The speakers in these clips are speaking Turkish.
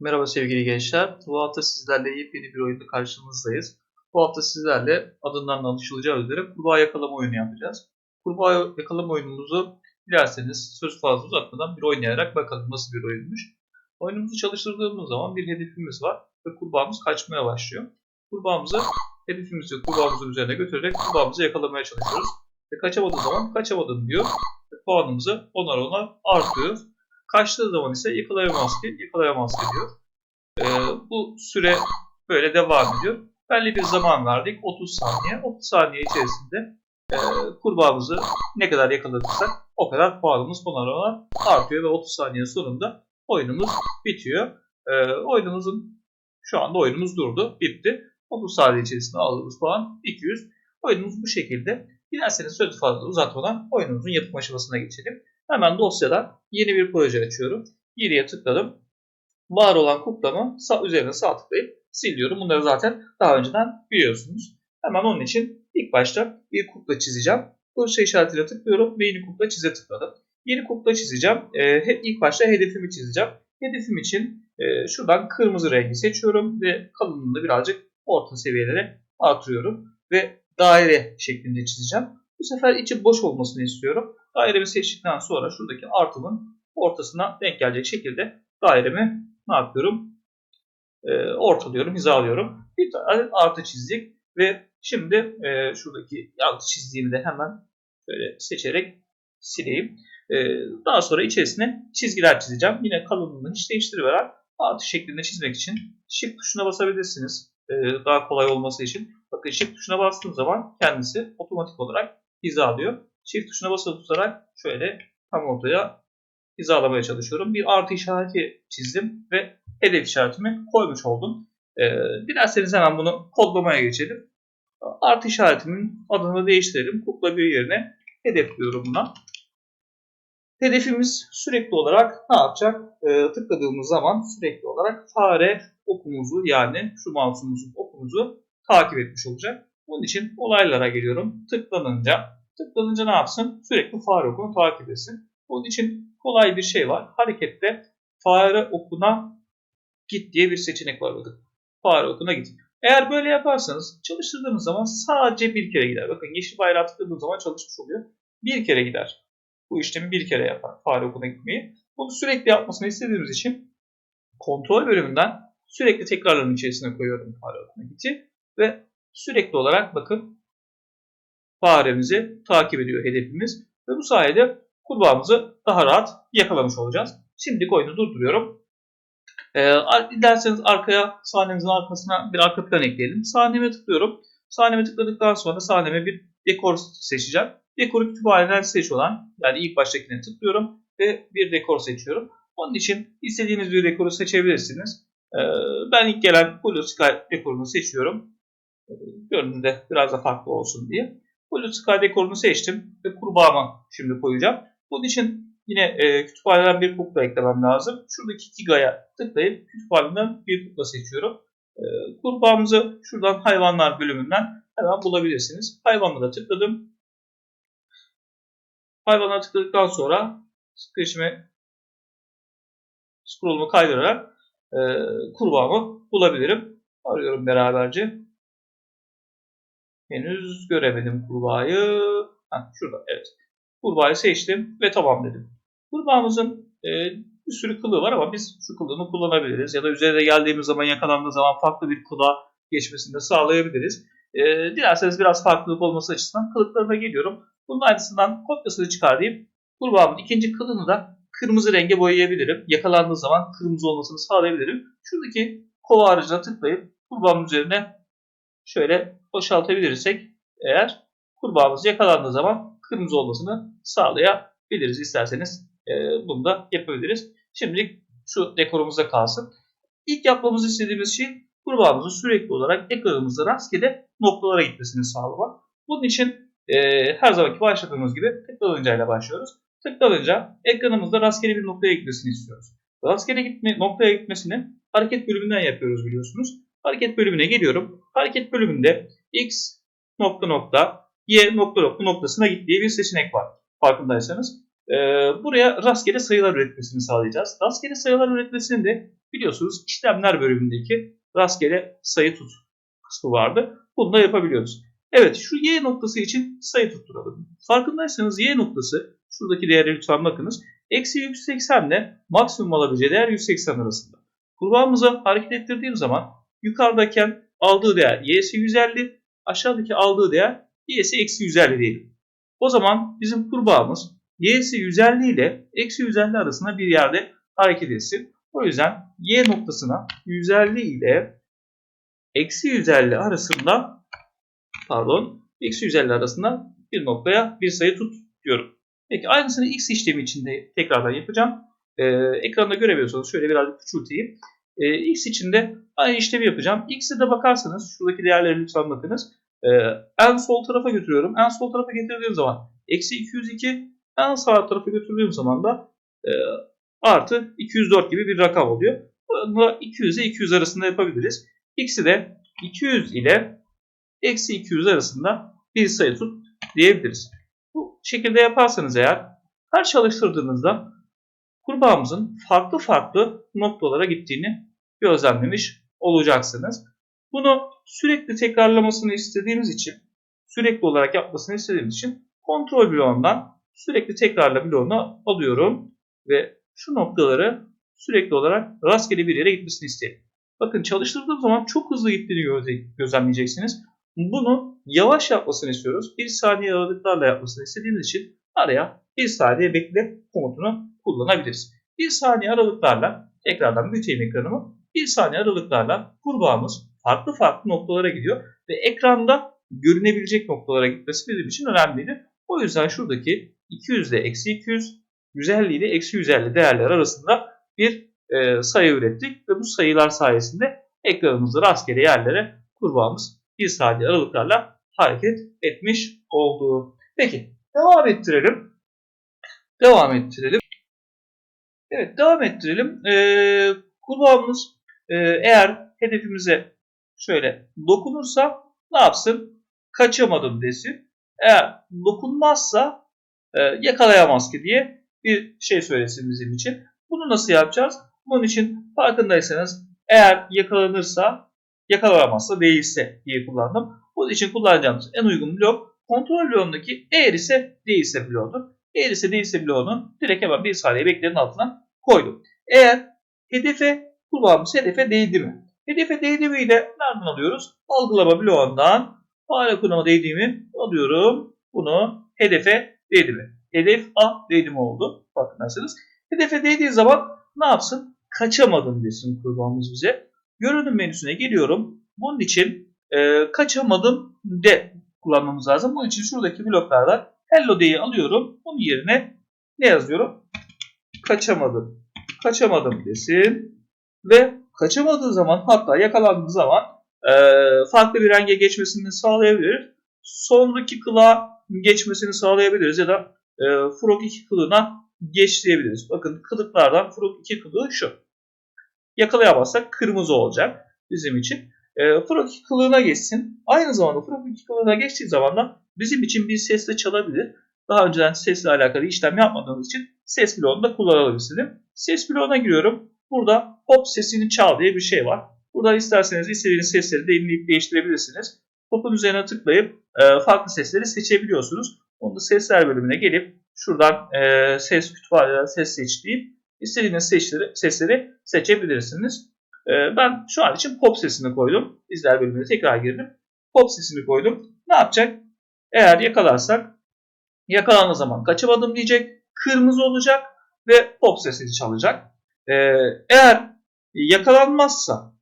Merhaba sevgili gençler. Bu hafta sizlerle yepyeni bir oyunda karşınızdayız. Bu hafta sizlerle adından da anlaşılacağı üzere kurbağa yakalama oyunu yapacağız. Kurbağa yakalama oyunumuzu dilerseniz söz fazla uzatmadan bir oynayarak bakalım nasıl bir oyunmuş. Oyunumuzu çalıştırdığımız zaman bir hedefimiz var ve kurbağamız kaçmaya başlıyor. Kurbağamızı hedefimizi kurbağamızın üzerine götürerek kurbağamızı yakalamaya çalışıyoruz. Ve kaçamadığı zaman kaçamadım diyor. Ve puanımızı onar onar artıyor. Kaçtığı zaman ise yakalayamaz ki, yakalayamaz ki diyor. Ee, bu süre böyle devam ediyor. Belli bir zaman verdik. 30 saniye. 30 saniye içerisinde e, kurbağamızı ne kadar yakaladıysak o kadar puanımız onar onar artıyor ve 30 saniye sonunda oyunumuz bitiyor. E, oyunumuzun şu anda oyunumuz durdu. Bitti. 30 saniye içerisinde aldığımız puan 200. Oyunumuz bu şekilde. Dilerseniz sözü fazla uzatmadan oyunumuzun yapım aşamasına geçelim. Hemen dosyadan yeni bir proje açıyorum. Yeniye tıkladım. Var olan kuklamı sağ, üzerine sağ tıklayıp siliyorum. Bunları zaten daha önceden biliyorsunuz. Hemen onun için ilk başta bir kukla çizeceğim. Dosya işaretine tıklıyorum ve yeni kukla çize tıkladım. Yeni kukla çizeceğim. Ee, ilk başta hedefimi çizeceğim. Hedefim için e, şuradan kırmızı rengi seçiyorum ve kalınlığını birazcık orta seviyelere artırıyorum. Ve daire şeklinde çizeceğim. Bu sefer içi boş olmasını istiyorum. Dairemi seçtikten sonra şuradaki artımın ortasına denk gelecek şekilde dairemi ne yapıyorum? E, ortalıyorum, hizalıyorum. Bir tane artı çizdik ve şimdi e, şuradaki artı çizdiğimi de hemen böyle seçerek sileyim. E, daha sonra içerisine çizgiler çizeceğim. Yine kalınlığını hiç değiştirmeden artı şeklinde çizmek için Shift tuşuna basabilirsiniz. E, daha kolay olması için. Bakın Shift tuşuna bastığım zaman kendisi otomatik olarak hizalıyor. Shift tuşuna basılı tutarak şöyle tam ortaya hizalamaya çalışıyorum. Bir artı işareti çizdim ve hedef işaretimi koymuş oldum. Ee, dilerseniz hemen bunu kodlamaya geçelim. Artı işaretimin adını değiştirelim. Kukla bir yerine hedef diyorum buna. Hedefimiz sürekli olarak ne yapacak? Ee, tıkladığımız zaman sürekli olarak fare okumuzu yani şu mouse'umuzun okumuzu takip etmiş olacak. Bunun için olaylara geliyorum. Tıklanınca tıklanınca ne yapsın? Sürekli fare okunu takip etsin. Bunun için kolay bir şey var. Harekette fare okuna git diye bir seçenek var bakın. Fare okuna git. Eğer böyle yaparsanız çalıştırdığınız zaman sadece bir kere gider. Bakın yeşil bayrağı tıkladığım zaman çalışmış oluyor. Bir kere gider. Bu işlemi bir kere yapar fare okuna gitmeyi. Bunu sürekli yapmasını istediğimiz için kontrol bölümünden sürekli tekrarların içerisine koyuyorum fare okuna giti. Ve sürekli olarak bakın faremizi takip ediyor hedefimiz. Ve bu sayede kurbağamızı daha rahat yakalamış olacağız. Şimdi oyunu durduruyorum. Ee, dilerseniz arkaya sahnemizin arkasına bir arka plan ekleyelim. Sahneme tıklıyorum. Sahneme tıkladıktan sonra sahneme bir dekor seçeceğim. Dekoru kütüphaneden seç olan yani ilk baştakine tıklıyorum ve bir dekor seçiyorum. Onun için istediğiniz bir dekoru seçebilirsiniz. Ee, ben ilk gelen Blue Sky dekorunu seçiyorum. Ee, görünümde biraz da farklı olsun diye. Blue Sky dekorunu seçtim ve kurbağamı şimdi koyacağım. Bunun için yine e, kütüphaneden bir kukla eklemem lazım. Şuradaki Giga'ya tıklayıp kütüphaneden bir kukla seçiyorum. E, kurbağamızı şuradan hayvanlar bölümünden hemen bulabilirsiniz. Hayvanlara tıkladım. Hayvana tıkladıktan sonra scratch'ime scroll'umu kaydırarak e, kurbağamı bulabilirim. Arıyorum beraberce. Henüz göremedim kurbağayı. Heh, şurada evet. Kurbağayı seçtim ve tamam dedim. Kurbağamızın e, bir sürü kılı var ama biz şu kılını kullanabiliriz. Ya da üzerine geldiğimiz zaman yakalandığı zaman farklı bir kıla geçmesini de sağlayabiliriz. E, dilerseniz biraz farklılık olması açısından kılıklarına geliyorum. Bunun aynısından kopyasını çıkar kurbağamın ikinci kılını da kırmızı renge boyayabilirim. Yakalandığı zaman kırmızı olmasını sağlayabilirim. Şuradaki kova aracına tıklayıp kurbağamın üzerine şöyle boşaltabilirsek eğer kurbağamız yakalandığı zaman kırmızı olmasını sağlayabiliriz. İsterseniz e, bunu da yapabiliriz. Şimdilik şu dekorumuzda kalsın. İlk yapmamızı istediğimiz şey kurbağamızın sürekli olarak ekranımızda rastgele noktalara gitmesini sağlamak. Bunun için e, her zamanki başladığımız gibi tıklanınca ile başlıyoruz. Tıklanınca ekranımızda rastgele bir noktaya gitmesini istiyoruz. Rastgele gitme, noktaya gitmesini hareket bölümünden yapıyoruz biliyorsunuz. Hareket bölümüne geliyorum. Hareket bölümünde x nokta nokta y nokta nokta noktasına gittiği bir seçenek var. Farkındaysanız. Ee, buraya rastgele sayılar üretmesini sağlayacağız. Rastgele sayılar üretmesini de biliyorsunuz işlemler bölümündeki rastgele sayı tut kısmı vardı. Bunu da yapabiliyoruz. Evet şu y noktası için sayı tutturalım. Farkındaysanız y noktası şuradaki değere lütfen bakınız. Eksi 180 ile maksimum alabileceği değer 180 arasında. Kurbağamızı hareket ettirdiğim zaman yukarıdayken aldığı değer y'si 150, aşağıdaki aldığı değer y'si eksi 150 diyelim. O zaman bizim kurbağamız y'si 150 ile eksi 150 arasında bir yerde hareket etsin. O yüzden y noktasına 150 ile eksi 150 arasında pardon eksi 150 arasında bir noktaya bir sayı tut diyorum. Peki aynısını x işlemi için de tekrardan yapacağım. Ee, ekranda görebiliyorsanız şöyle birazcık küçülteyim. Ee, x için de aynı işlemi yapacağım. x'e de bakarsanız şuradaki değerlere lütfen bakınız. Ee, en sol tarafa götürüyorum. En sol tarafa getirdiğim zaman eksi 202 en sağ tarafa götürdüğüm zaman da e, artı 204 gibi bir rakam oluyor. Bunu 200 ile 200 arasında yapabiliriz. X'i de 200 ile eksi 200 arasında bir sayı tut diyebiliriz. Bu şekilde yaparsanız eğer her çalıştırdığınızda kurbağamızın farklı farklı noktalara gittiğini gözlemlemiş olacaksınız. Bunu sürekli tekrarlamasını istediğimiz için, sürekli olarak yapmasını istediğimiz için kontrol bloğundan sürekli tekrarla bloğunu alıyorum ve şu noktaları sürekli olarak rastgele bir yere gitmesini isterim. Bakın çalıştırdığım zaman çok hızlı gittiğini gözlemleyeceksiniz. Bunu yavaş yapmasını istiyoruz. Bir saniye aralıklarla yapmasını istediğimiz için araya bir saniye bekle komutunu kullanabiliriz. Bir saniye aralıklarla tekrardan büyüteyim ekranımı. Bir saniye aralıklarla kurbağamız farklı farklı noktalara gidiyor ve ekranda görünebilecek noktalara gitmesi bizim için önemliydi. O yüzden şuradaki 200 ile eksi 200, 150 ile eksi 150 değerler arasında bir e, sayı ürettik ve bu sayılar sayesinde ekranımızda rastgele yerlere kurbağamız bir saniye aralıklarla hareket etmiş oldu. Peki devam ettirelim. Devam ettirelim. Evet devam ettirelim. Ee, kurbağamız e, eğer hedefimize şöyle dokunursa ne yapsın? Kaçamadım desin. Eğer dokunmazsa e, yakalayamaz ki diye bir şey söylesin bizim için. Bunu nasıl yapacağız? Bunun için farkındaysanız eğer yakalanırsa yakalanamazsa değilse diye kullandım. Bunun için kullanacağımız en uygun blok kontrol bloğundaki eğer ise değilse bloğudur. Eğer ise değilse bloğunu direkt hemen bir saniye beklerin altına koydum. Eğer hedefe kulağımız hedefe değdi mi? Hedefe değdi mi ile nereden alıyoruz? Algılama bloğundan fare kullanma değdi alıyorum. Bunu hedefe değdi mi? Hedef A değdi mi oldu? Farkındaysanız. Hedefe değdiği zaman ne yapsın? Kaçamadım desin kurbağamız bize. Görünüm menüsüne geliyorum. Bunun için e, kaçamadım de kullanmamız lazım. Bunun için şuradaki bloklardan hello D'yi alıyorum. Bunun yerine ne yazıyorum? Kaçamadım. Kaçamadım desin. Ve kaçamadığı zaman hatta yakalandığı zaman e, farklı bir renge geçmesini sağlayabilir. Sonraki kılığa geçmesini sağlayabiliriz ya da e, Frog 2 kılığına geçtirebiliriz. Bakın kılıklardan Frog 2 kılığı şu. Yakalayamazsak kırmızı olacak bizim için. E, Frog 2 kılığına geçsin. Aynı zamanda Frog 2 kılığına geçtiği zaman da bizim için bir sesle çalabilir. Daha önceden sesle alakalı işlem yapmadığımız için ses bloğunu da kullanalım istedim. Ses bloğuna giriyorum. Burada pop sesini çal diye bir şey var. Buradan isterseniz istediğiniz sesleri dinleyip değiştirebilirsiniz. Pop'un üzerine tıklayıp e, farklı sesleri seçebiliyorsunuz. Onu da sesler bölümüne gelip şuradan e, ses kütüphaneden ses seç deyip istediğiniz sesleri, sesleri seçebilirsiniz. E, ben şu an için pop sesini koydum. İzler bölümüne tekrar girdim. Pop sesini koydum. Ne yapacak? Eğer yakalarsak yakalandığı zaman kaçamadım diyecek. Kırmızı olacak ve pop sesini çalacak. Ee, eğer yakalanmazsa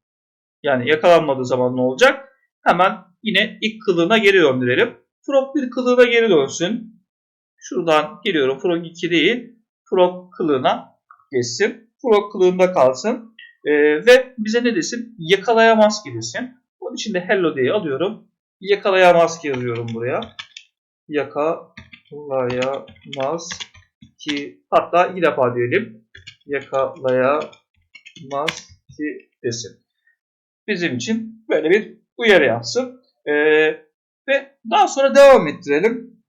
yani yakalanmadığı zaman ne olacak? Hemen yine ilk kılığına geri döndürelim. Frog 1 kılığına geri dönsün. Şuradan geliyorum. Frog 2 değil. Frog kılığına geçsin. Frog kılığında kalsın. Ee, ve bize ne desin? Yakalayamaz ki desin. Onun için de hello diye alıyorum. Yakalayamaz ki yazıyorum buraya. Yakalayamaz ki hatta iki defa diyelim. Yakalayamaz ki desin. Bizim için böyle bir uyarı yapsın. Ee, ve daha sonra devam ettirelim.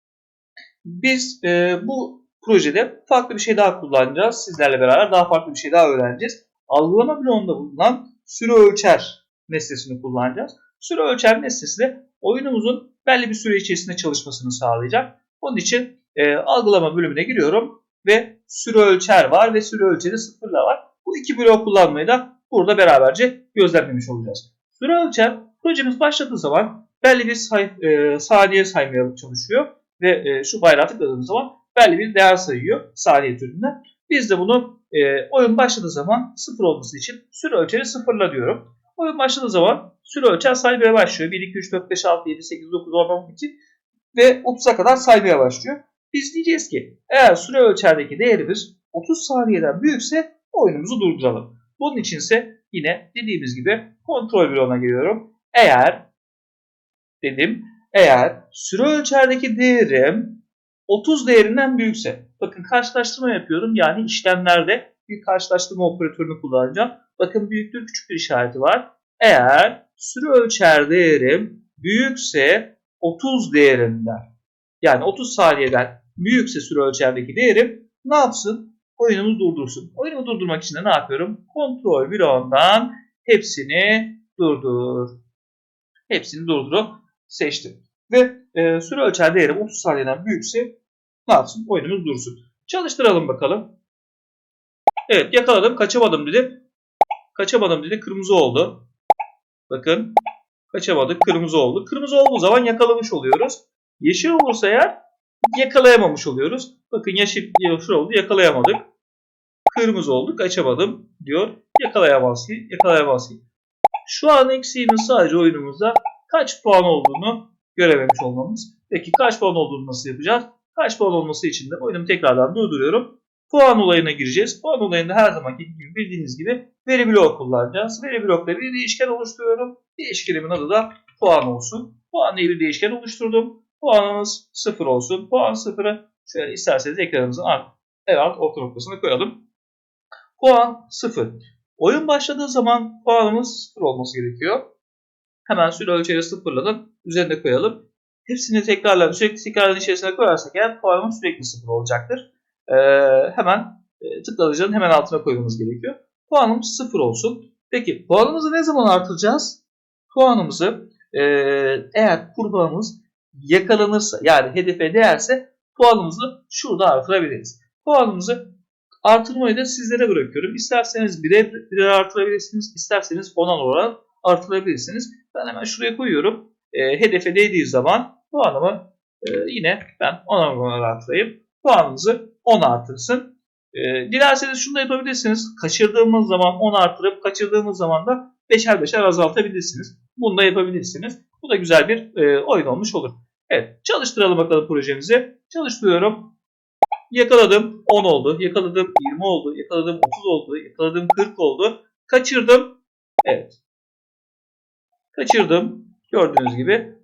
Biz e, bu projede farklı bir şey daha kullanacağız. Sizlerle beraber daha farklı bir şey daha öğreneceğiz. algılama bloğunda bulunan süre ölçer nesnesini kullanacağız. Süre ölçer nesnesi de oyunumuzun belli bir süre içerisinde çalışmasını sağlayacak. Onun için e, algılama bölümüne giriyorum ve süre ölçer var ve süre ölçeri sıfırla var. Bu iki bloğu kullanmayı da burada beraberce gözlemlemiş olacağız. Süre ölçer projemiz başladığı zaman belli bir say, e, saniye saymaya çalışıyor ve e, şu bayrağı tıkladığımız zaman belli bir değer sayıyor saniye türünden. Biz de bunu e, oyun başladığı zaman sıfır olması için süre ölçeri sıfırla diyorum. Oyun başladığı zaman süre ölçer saymaya başlıyor. 1, 2, 3, 4, 5, 6, 7, 8, 9, 10, 12 ve 30'a kadar saymaya başlıyor. Biz diyeceğiz ki eğer süre ölçerdeki değerimiz 30 saniyeden büyükse oyunumuzu durduralım. Bunun içinse yine dediğimiz gibi kontrol bloğuna giriyorum. Eğer dedim eğer süre ölçerdeki değerim 30 değerinden büyükse bakın karşılaştırma yapıyorum yani işlemlerde bir karşılaştırma operatörünü kullanacağım. Bakın büyüktür küçüktür işareti var. Eğer süre ölçer değerim büyükse 30 değerinden yani 30 saniyeden büyükse süre ölçerdeki değerim ne yapsın? Oyunumu durdursun. Oyunumu durdurmak için de ne yapıyorum? Kontrol bloğundan hepsini durdur. Hepsini durdurup seçtim. Ve e, süre ölçer değerim 30 saniyeden büyükse ne yapsın? Oyunumuz dursun. Çalıştıralım bakalım. Evet yakaladım. Kaçamadım dedi. Kaçamadım dedi. Kırmızı oldu. Bakın. Kaçamadık. Kırmızı oldu. Kırmızı olduğu zaman yakalamış oluyoruz. Yeşil olursa eğer yakalayamamış oluyoruz. Bakın yeşil, yeşil oldu. Yakalayamadık. Kırmızı oldu. Kaçamadım diyor. Yakalayamaz ki. Yakalayamaz ki. Şu an eksiğimiz sadece oyunumuzda kaç puan olduğunu görememiş olmamız. Peki kaç puan olduğunu nasıl yapacağız? Kaç puan olması için de oyunumu tekrardan durduruyorum. Puan olayına gireceğiz. Puan olayında her zamanki gibi bildiğiniz gibi veri bloğu kullanacağız. Veri blokta bir değişken oluşturuyorum. Değişkenimin adı da puan olsun. Puan diye bir değişken oluşturdum. Puanımız 0 olsun. Puan 0'ı şöyle isterseniz ekranımızın alt, en alt orta noktasına koyalım. Puan 0. Oyun başladığı zaman puanımız 0 olması gerekiyor. Hemen süre ölçeri sıfırladım. Üzerine koyalım. Hepsini tekrarla sürekli tekrarın içerisine koyarsak eğer puanımız sürekli sıfır olacaktır. Ee, hemen e, tıklayıcının hemen altına koymamız gerekiyor. Puanımız sıfır olsun. Peki puanımızı ne zaman artıracağız? Puanımızı e, eğer kurbağamız yakalanırsa yani hedefe değerse puanımızı şurada artırabiliriz. Puanımızı artırmayı da sizlere bırakıyorum. İsterseniz bire, bire artırabilirsiniz. isterseniz onan oran artırabilirsiniz. Ben hemen şuraya koyuyorum. E, hedefe değdiği zaman puanımı e, yine ben 10 oran artırayım. Puanımızı 10 artırsın. E, dilerseniz şunu da yapabilirsiniz. Kaçırdığımız zaman 10 artırıp kaçırdığımız zaman da 5'er 5'er azaltabilirsiniz. Bunu da yapabilirsiniz. Bu da güzel bir e, oyun olmuş olur. Evet çalıştıralım bakalım projemizi. Çalıştırıyorum. Yakaladım 10 oldu. Yakaladım 20 oldu. Yakaladım 30 oldu. Yakaladım 40 oldu. Kaçırdım. Evet. Kaçırdım. Gördüğünüz gibi.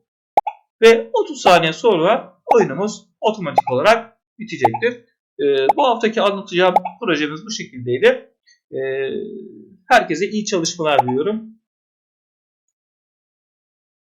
Ve 30 saniye sonra oyunumuz otomatik olarak bitecektir. Ee, bu haftaki anlatacağım projemiz bu şekildeydi. Ee, herkese iyi çalışmalar diliyorum.